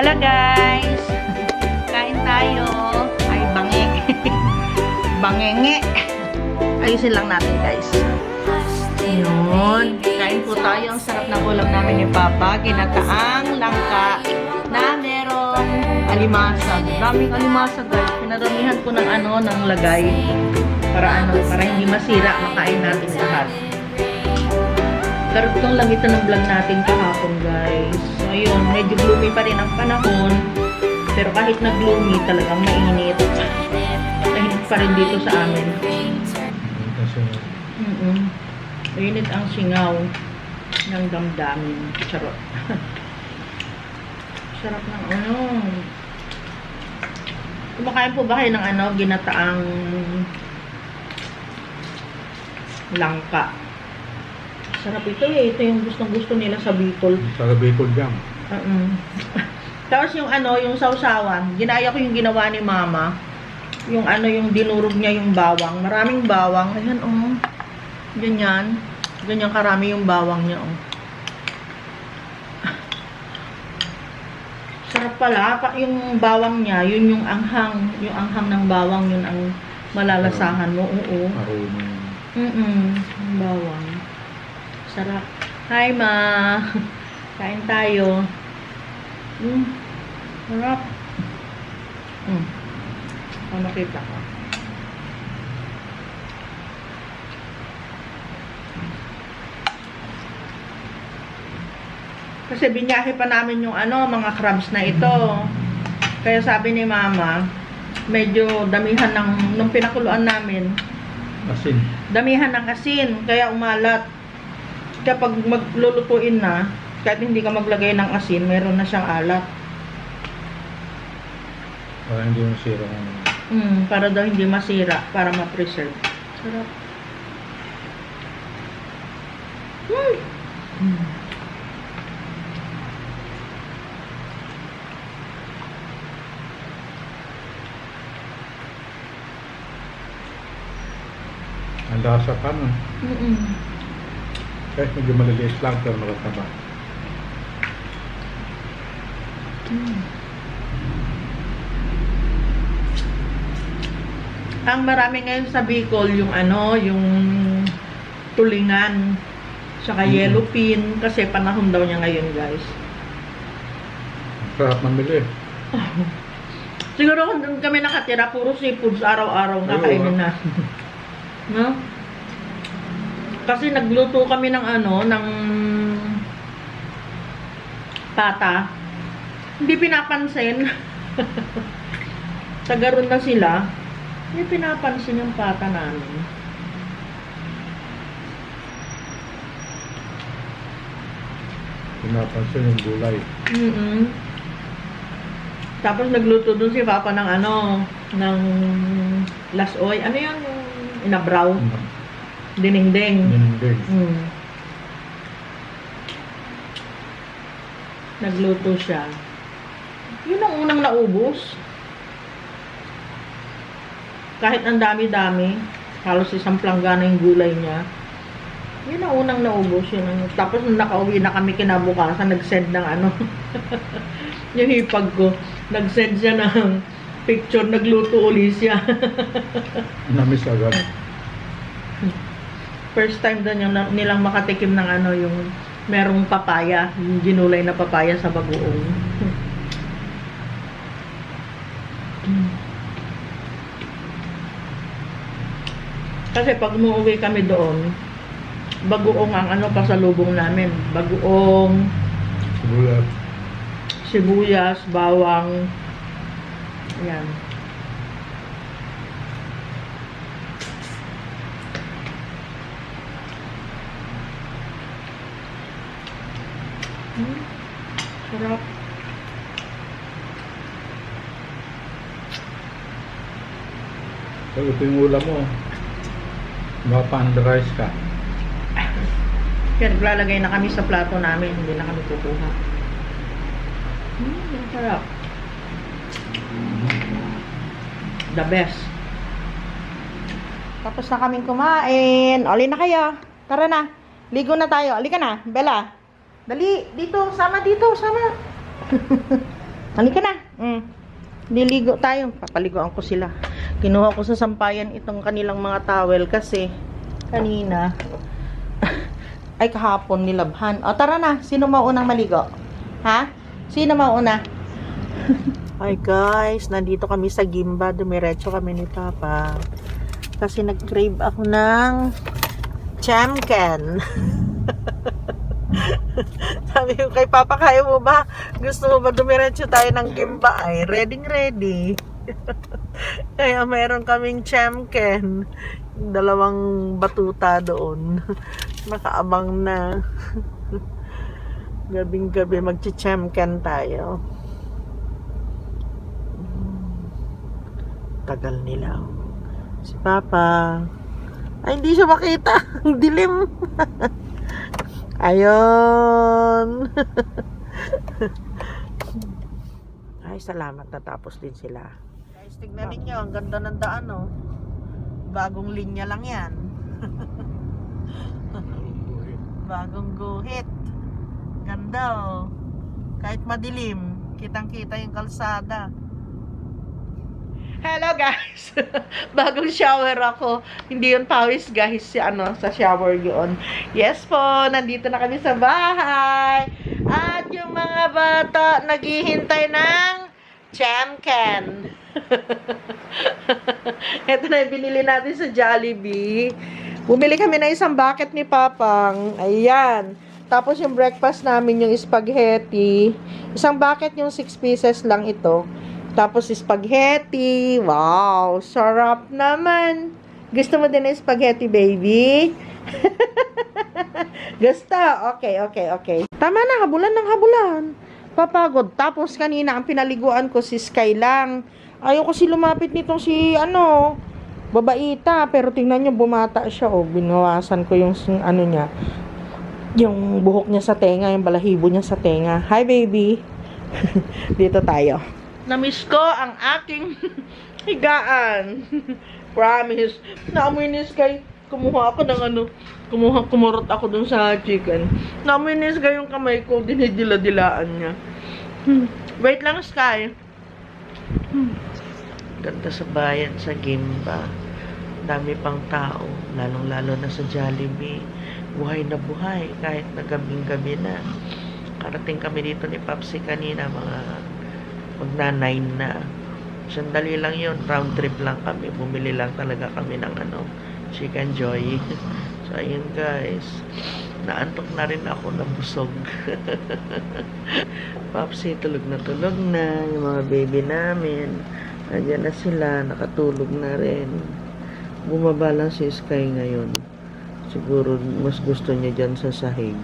Hello guys! Kain tayo. Ay, bange. Bangenge. Ayusin lang natin guys. Yun. Kain po tayo. Ang sarap ng ulam namin ni Papa. Ginataang langka na merong alimasag. Daming alimasag guys. Pinaramihan ko ng ano, ng lagay. Para ano, para hindi masira. Makain natin lahat. Karugtong lang ito ng vlog natin kahapon, guys. So, ayun, medyo gloomy pa rin ang panahon. Pero kahit na gloomy, talagang mainit. Mainit pa rin dito sa amin. Kasi Mm Mainit ang singaw ng damdamin. Charot. Sarap ng ano. Kumakain po ba kayo ng ano, ginataang langka? Sarap ito eh. Ito yung gustong gusto nila sa Bicol. sa Bicol Jam. Mm. Tapos yung ano, yung sausawan, ginaya ko yung ginawa ni mama. Yung ano, yung dinurog niya yung bawang. Maraming bawang. Ayan, oh. Ganyan. Ganyan karami yung bawang niya, oh. Sarap pala. Pa, yung bawang niya, yun yung anghang. Yung anghang ng bawang, yun ang malalasahan mo. Oo. Aroma. Mm-mm. Bawang. Sarap. Hi, ma. Kain tayo. Mm. Sarap. Mm. Oh, nakita ko. Kasi binyahe pa namin yung ano, mga crabs na ito. Kaya sabi ni mama, medyo damihan ng, nung pinakuluan namin, Asin. damihan ng asin, kaya umalat. Kapag maglulutuin na, kahit hindi ka maglagay ng asin, meron na siyang alat. Para hindi masira Mm, para daw hindi masira, para ma-preserve. Sarap. Mm. Mm. Ang lasa pa no. Mm-mm. Kahit medyo maliliit lang pero nakataba. Mm. Ang marami ngayon sa Bicol, yung ano, yung tulingan, saka Mm. yellow pin, kasi panahon daw niya ngayon, guys. Sarap mamili. Siguro kung kami nakatira, puro seafoods araw-araw kakainin oo. na. no? Kasi nagluto kami ng ano, ng pata. Hindi pinapansin. Tagaroon na sila. Hindi pinapansin yung pata namin. Pinapansin yung gulay. mm Tapos nagluto dun si Papa ng ano, ng lasoy. Ano yun? Yung inabraw. Mm. Dinengdeng. Nininding. Mm. Nagluto siya. Yun ang unang naubos. Kahit ang dami-dami, halos isang planggana yung gulay niya. Yun ang unang naubos. Yun ang, tapos nung nakauwi na kami kinabukasan, nag-send ng ano. yung hipag ko. Nag-send siya ng picture, nagluto uli siya. Namis agad. First time daw yung na- nilang makatikim ng ano, yung merong papaya, yung ginulay na papaya sa bagoong. Kasi pag umuwi kami doon, bagoong ang ano pasalubong namin. Bagoong, Sibuyas. sibuyas, bawang. Yan. Sarap. So ito yung ulam mo. Mapa-underize ka. Kaya naglalagay na kami sa plato namin, hindi na kami kukuha. Hmm, sarap. The best. Tapos na kaming kumain. Oli na kayo. Tara na. Ligo na tayo. Alika na. Bella. Dali. Dito. Sama dito. Sama. Halika na. Mm. Liligo tayo. Papaliguan ko sila. Kinuha ko sa sampayan itong kanilang mga towel kasi kanina ay kahapon nilabhan. O tara na, sino maunang maligo? Ha? Sino mauna? Hi guys, nandito kami sa Gimba. Dumiretso kami ni Papa. Kasi nag-crave ako ng chamken. Sabi ko kay Papa, kaya mo ba? Gusto mo ba dumiretso tayo ng Gimba? Ay, ready ready. Kaya meron kaming chamken. Dalawang batuta doon. Nakaabang na. Gabing gabi magchi-chamken tayo. Tagal nila. Si Papa. Ay, hindi siya makita. Ang dilim. Ayun. Ay, salamat. Natapos din sila. Guys, tignan ninyo. Ang ganda ng daan, oh. Bagong linya lang yan. Bagong guhit. Ganda, oh. Kahit madilim, kitang-kita yung kalsada. Hello guys! Bagong shower ako. Hindi yun pawis guys, si ano, sa shower yun. Yes po, nandito na kami sa bahay. At yung mga bata naghihintay ng chamken. Ito na yung binili natin sa Jollibee. Bumili kami ng isang bucket ni Papang. Ayan. Tapos yung breakfast namin yung spaghetti. Isang bucket yung 6 pieces lang ito. Tapos spaghetti. Wow, sarap naman. Gusto mo din ng spaghetti, baby? Gusto? Okay, okay, okay. Tama na, habulan ng habulan. Papagod. Tapos kanina, ang pinaliguan ko si Sky lang. Ayaw ko si lumapit nitong si, ano, babaita. Pero tingnan nyo, bumata siya. O, binawasan ko yung, ano niya, yung buhok niya sa tenga, yung balahibo niya sa tenga. Hi, baby. Dito tayo. Namiss ko ang aking higaan. Promise. Ni Sky. Kumuha ako ng ano. Kumuha, kumurot ako dun sa chicken. Naamoy ni Sky yung kamay ko. Dinidila-dilaan niya. Hmm. Wait lang, Sky. Hmm. Ganda sa bayan, sa Gimba. Dami pang tao. Lalong-lalo na sa Jollibee. Buhay na buhay. Kahit na gabing-gabi na. Karating kami dito ni Papsi kanina. Mga magna-nine na. Sandali lang yon round trip lang kami. Bumili lang talaga kami ng ano, chicken joy. so, ayun guys. Naantok na rin ako, nabusog. Papsi, tulog na tulog na. Yung mga baby namin. Nandiyan na sila, nakatulog na rin. Bumaba lang si Sky ngayon. Siguro mas gusto niya dyan sa sahig.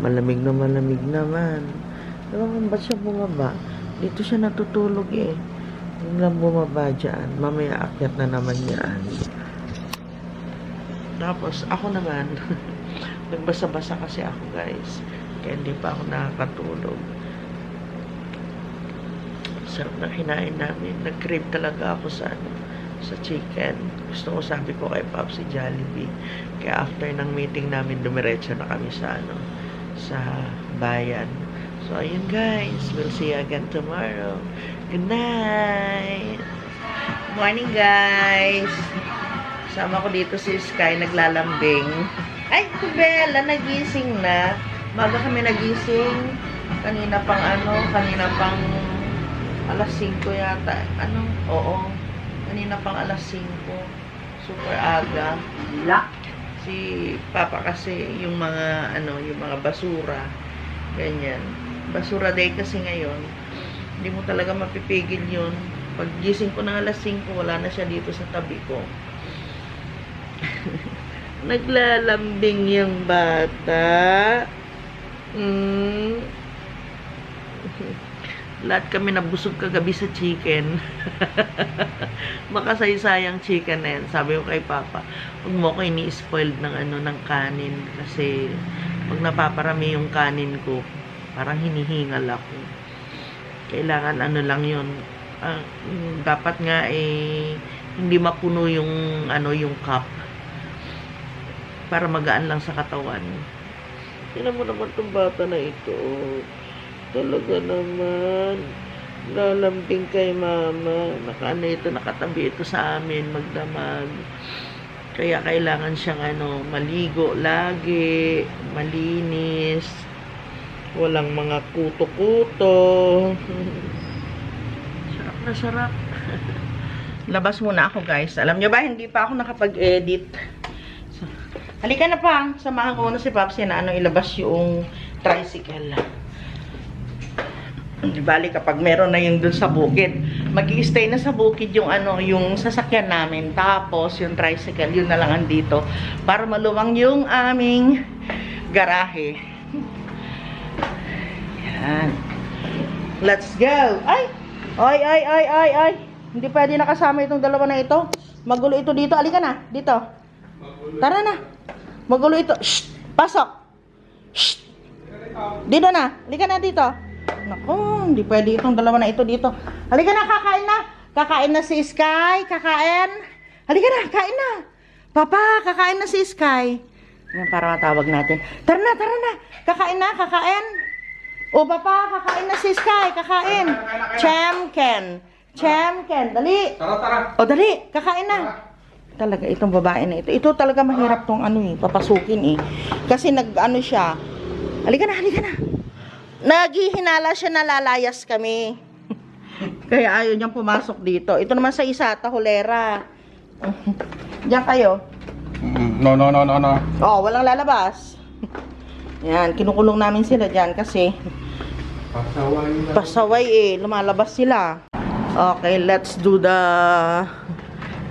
Malamig na malamig naman. Ewan kung ba't siya bumaba. Dito siya natutulog eh. Yung lang bumaba dyan. Mamaya akyat na naman yan. Tapos ako naman, nagbasa-basa kasi ako guys. Kaya hindi pa ako nakakatulog. Sarap na kinain namin. Nag-crave talaga ako sa ano, sa chicken. Gusto ko sabi ko kay Pop si Jollibee. Kaya after ng meeting namin, dumiretso na kami sa ano, sa bayan. So, ayun guys. We'll see you again tomorrow. Good night! Morning guys! Sama ko dito si Sky naglalambing. Ay, si Bella, nagising na. Maga kami nagising. Kanina pang ano, kanina pang alas 5 yata. Ano? Oo. Kanina pang alas 5. Super aga. La. Si Papa kasi yung mga ano, yung mga basura. Ganyan. Basura day kasi ngayon. Hindi mo talaga mapipigil yun. Pag gising ko ng alas 5, wala na siya dito sa tabi ko. Naglalambing yung bata. Mm. Lahat kami nabusog kagabi sa chicken. Makasaysayang chicken na yan. Sabi ko kay Papa, huwag mo ko ini-spoiled ng ano ng kanin kasi pag napaparami yung kanin ko, parang hinihingal ako. Kailangan ano lang yun. mm, dapat nga eh hindi mapuno yung ano yung cup para magaan lang sa katawan. Tingnan mo naman tong bata na ito. Talaga naman. Lalambing kay mama. Nakaano ito, nakatabi ito sa amin, magdamag. Kaya kailangan siyang ano, maligo lagi, malinis, walang mga kuto-kuto. sarap na sarap. Labas muna ako guys. Alam nyo ba, hindi pa ako nakapag-edit. So, halika na pa. Samahan ko muna si Papsi na ano, ilabas yung tricycle. Di bali kapag meron na yung dun sa bukid, mag stay na sa bukid yung ano, yung sasakyan namin. Tapos yung tricycle, yun na lang andito. Para maluwang yung aming garahe. Yan. Let's go! Ay! Ay, ay, ay, ay, ay! Hindi pwede nakasama itong dalawa na ito. Magulo ito dito. Alika na, dito. Tara na. Magulo ito. Shh! Pasok! Shh! Dito na. Halika na dito. Naku, hindi pwede itong dalawa na ito dito. Halika na, kakain na. Kakain na si Sky. Kakain. Halika na, kain na. Papa, kakain na si Sky. Yan, para matawag natin. Tara na, tara na. Kakain na, kakain. O, papa, kakain na si Sky. Kakain. Chamken. Chamken. Dali. Tara, tara. O, dali. Kakain na. Talaga, itong babae na ito. Ito talaga mahirap tong ano eh, papasukin eh. Kasi nag, ano siya. Halika na, halika na. Naghihinala siya na lalayas kami. Kaya ayaw niyang pumasok dito. Ito naman sa isa, tahulera. Diyan kayo. No, no, no, no, no. Oh, walang lalabas. Yan, kinukulong namin sila dyan kasi Pasaway pasaway eh, lumalabas sila. Okay, let's do the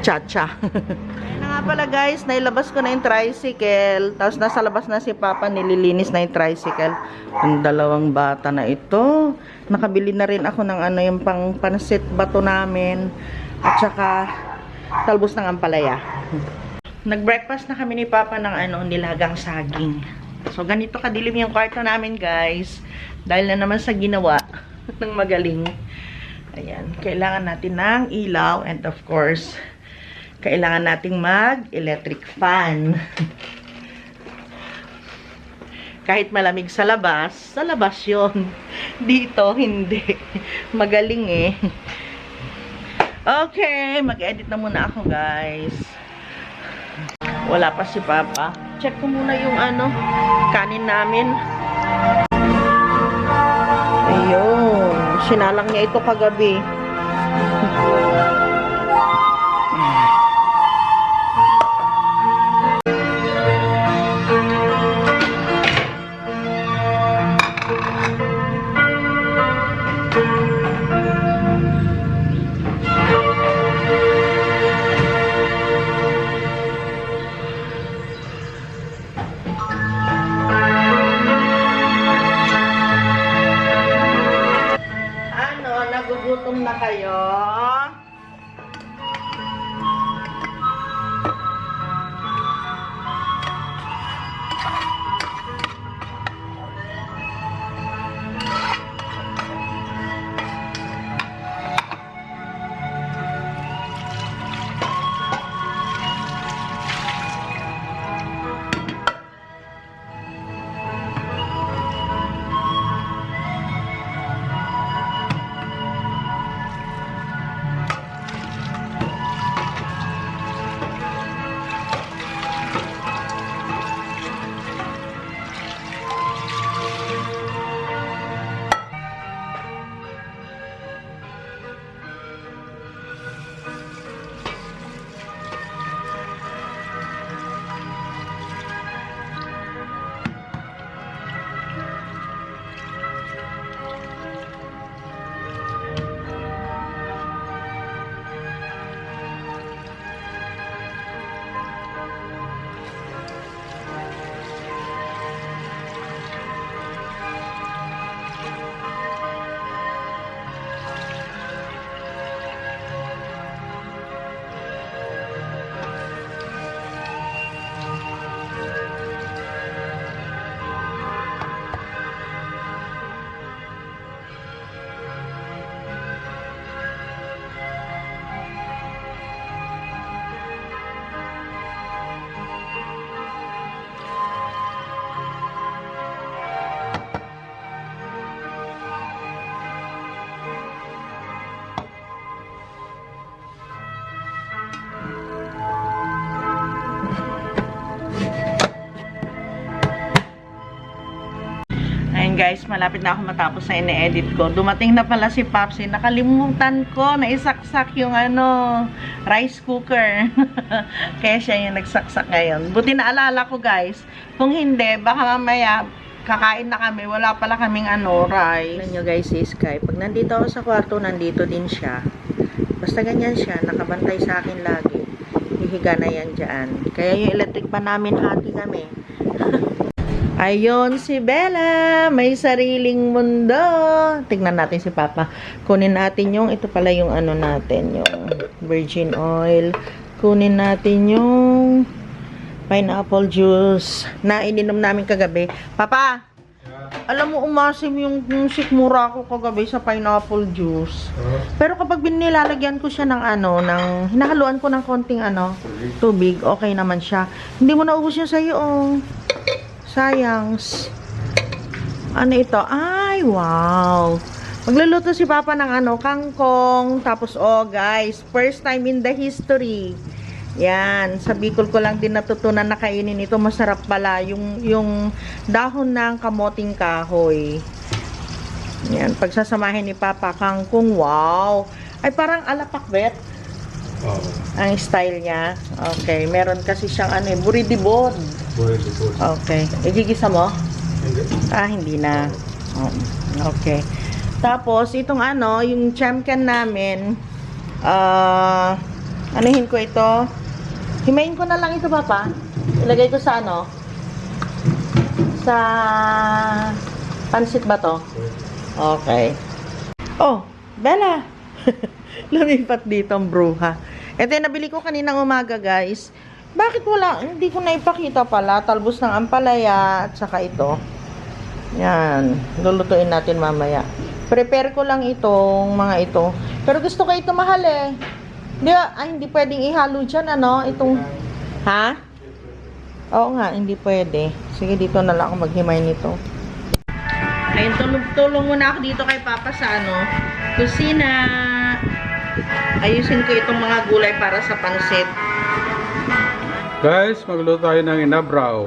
cha-cha. Ayun nga pala guys, nailabas ko na yung tricycle. Tapos nasa labas na si Papa, nililinis na yung tricycle. Ang dalawang bata na ito. Nakabili na rin ako ng ano yung pang pansit bato namin. At saka talbos ng ampalaya. Nag-breakfast na kami ni Papa ng ano, nilagang saging. So, ganito kadilim yung kwarto namin, guys. Dahil na naman sa ginawa ng magaling. Ayan, kailangan natin ng ilaw and of course, kailangan nating mag-electric fan. Kahit malamig sa labas, sa labas yon Dito, hindi. Magaling eh. Okay, mag-edit na muna ako, guys. Wala pa si Papa. Check ko muna yung ano, kanin namin. Ayun. Sinalang niya ito kagabi. Guys, malapit na ako matapos sa ine-edit ko. Dumating na pala si Papsi. Nakalimutan ko na isaksak yung ano, rice cooker. Kaya siya yung nagsaksak ngayon. Buti na alala ko guys. Kung hindi, baka mamaya kakain na kami. Wala pala kaming ano, rice. Alam guys, si Sky. Pag nandito ako sa kwarto, nandito din siya. Basta ganyan siya, nakabantay sa akin lagi. Hihiga na yan dyan. Kaya yung electric pa namin, hati kami. Ayon si Bella, may sariling mundo. Tignan natin si Papa. Kunin natin yung, ito pala yung ano natin, yung virgin oil. Kunin natin yung pineapple juice na ininom namin kagabi. Papa, alam mo umasim yung, yung sikmura ko kagabi sa pineapple juice. Pero kapag binilalagyan ko siya ng ano, ng, hinahaluan ko ng konting ano, tubig, okay naman siya. Hindi mo naubos yun sa'yo, oh. Sayang. Ano ito? Ay, wow. Magluluto si Papa ng ano, kangkong. Tapos, oh guys, first time in the history. Yan, sa Bicol ko lang din natutunan na kainin ito. Masarap pala yung, yung dahon ng kamoting kahoy. Yan, pagsasamahin ni Papa, kangkong, wow. Ay, parang alapakbet Oo. ang style niya. Okay, meron kasi siyang ano, eh, buridibod. Po. Okay. Igigisa mo? Hindi. Ah, hindi na. Oh, okay. Tapos, itong ano, yung champion namin, ah, anuhin ko ito. Himayin ko na lang ito, Papa. Ilagay ko sa ano? Sa pansit ba to? Okay. Oh, Bella. Lumipat dito ang bruha. Ito yung nabili ko kaninang umaga, guys. Bakit wala? Hindi ko na ipakita pala. Talbos ng ampalaya at saka ito. Yan. Lulutuin natin mamaya. Prepare ko lang itong mga ito. Pero gusto ko ito mahal eh. Di ba? Ay, hindi pwedeng ihalo dyan, ano? Itong... Ha? Oo nga, hindi pwede. Sige, dito na lang ako maghimay nito. Ayun, tulong, tulong muna ako dito kay Papa sa ano, kusina. Ayusin ko itong mga gulay para sa pansit. Guys, magluto tayo ng inabraw.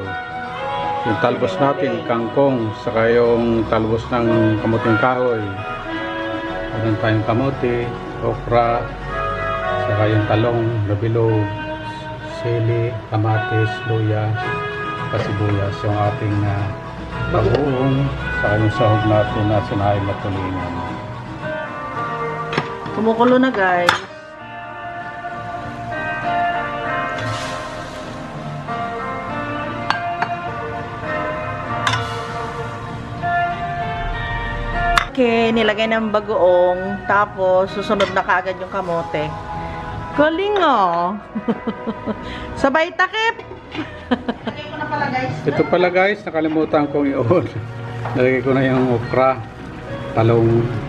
Yung talbos natin, kangkong, saka yung talbos ng kamuting kahoy. Meron tayong kamote, okra, saka yung talong, labilog, sili, kamatis, luya, pasibuyas, yung ating uh, bagoong, saka yung sahog natin na sinay matulingan. Kumukulo na guys. Okay, nilagay ng bagoong. Tapos, susunod na kaagad yung kamote. Galing oh. Sabay takip. Ko na pala guys. Ito pala guys, nakalimutan kong i-on. Nalagay ko na yung okra, talong.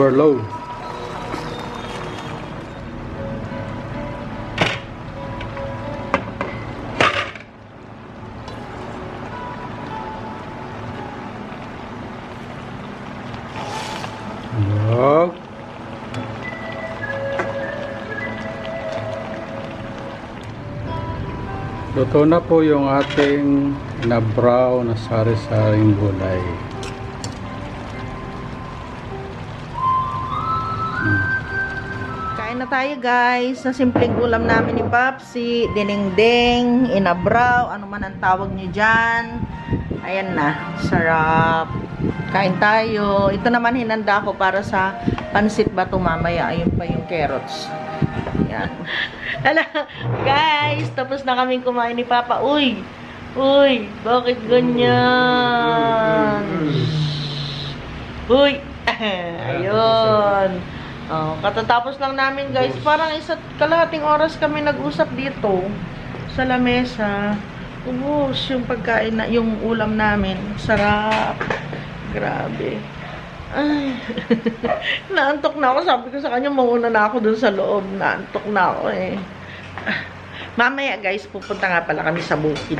Overload. Yuck. Luto na po yung ating nabraw na sari-saring gulay. Tayo guys. Sa simpleng ulam namin ni Papsi. Dinengdeng, inabraw, ano man ang tawag nyo dyan. Ayan na. Sarap. Kain tayo. Ito naman hinanda ko para sa pansit bato mamaya. Ayun pa yung carrots. Ayan. Hala, guys, tapos na kaming kumain ni Papa. Uy, uy, bakit ganyan? Uy, ayun. Oh, katatapos lang namin guys, parang isa't kalahating oras kami nag-usap dito sa lamesa. Ubus yung pagkain na, yung ulam namin. Sarap. Grabe. Ay. Naantok na ako. Sabi ko sa kanya, mauna na ako dun sa loob. Naantok na ako eh. Mamaya guys, pupunta nga pala kami sa bukid.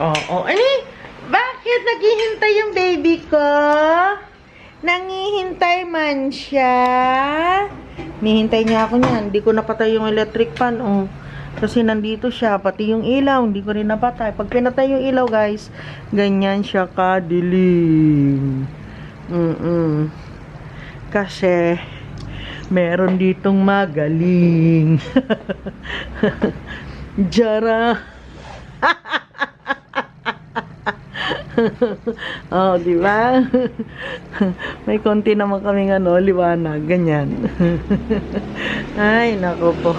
Oo, oh, Ani, bakit naghihintay yung baby ko? Nangihintay man siya. Nihintay niya ako niyan. Hindi ko napatay yung electric fan. Oh. Kasi nandito siya. Pati yung ilaw. Hindi ko rin napatay. Pag pinatay yung ilaw, guys, ganyan siya kadilim. Mm-mm. Kasi, meron ditong magaling. Jara. oh, di ba? May konti naman kaming ano, liwanag, ganyan. Ay, nako po.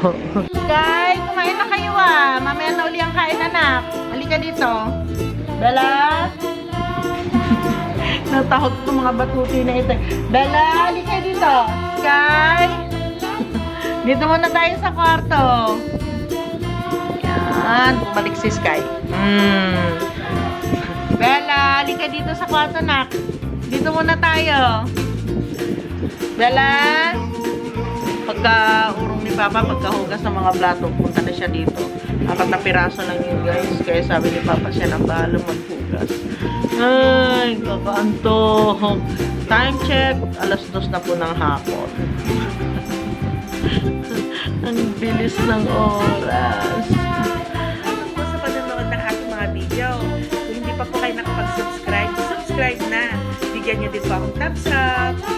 Guys, kumain na kayo ah. Mamaya na uli ang kain anak. Halika dito. Bella. Natakot ko mga batuti na ito. Bella, halika dito. Sky. dito muna tayo sa kwarto. Yan, bumalik si Sky. Mm. Bella, halika dito sa kwarto, nak. Dito muna tayo. Bella, pagka urong ni Papa, pagkahugas ng mga plato, punta na siya dito. Apat na piraso lang yun, guys. Kaya sabi ni Papa siya nang bahala maghugas. Ay, kakaantok. Time check, alas dos na po ng hapon. Ang bilis ng oras. Subscribe na. Bigyan niyo din po akong thumbs up.